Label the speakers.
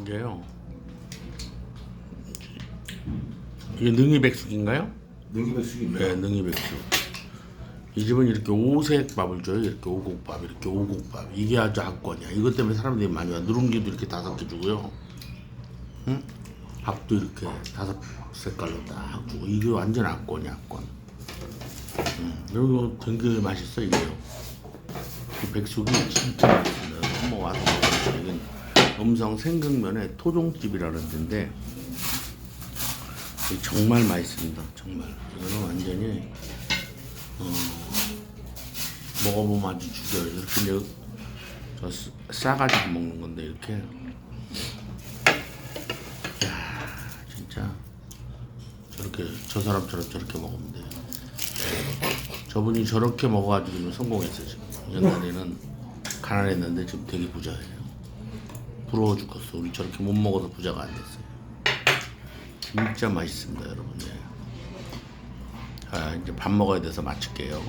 Speaker 1: 이게요. 이게 능이백숙인가요?
Speaker 2: 능이백숙입니다.
Speaker 1: 네, 능이백숙. 이 집은 이렇게 오색 밥을 줘요. 이렇게 오곡밥, 이렇게 오곡밥. 이게 아주 악권이야. 이것 때문에 사람들이 많이 와. 누룽지도 이렇게 다섯 개 주고요. 응? 밥도 이렇게 다섯 색깔로 딱 주고. 이게 완전 악권이야, 악권. 음, 그리고 되게 맛있어, 이게요. 이 백숙이 진짜 맛있습니다. 한번 와서 먹어보세요. 이건 음성 생강면의 토종집이라는 데인데 정말 맛있습니다. 정말. 이거는 완전히 어, 먹어보면 아주 죽여요. 이렇게 저 싸- 싸가지고 먹는 건데 이렇게. 야 진짜 저렇게 저 사람처럼 저렇게 먹으면 돼요. 저분이 저렇게 먹어가지고 성공했어요 지금. 옛날에는 가난했는데 지금 되게 부자예요. 부러워 죽겠어. 우리 저렇게 못 먹어서 부자가 안 됐어요. 진짜 맛있습니다, 여러분. 예. 아, 이제 밥 먹어야 돼서 마칠게요.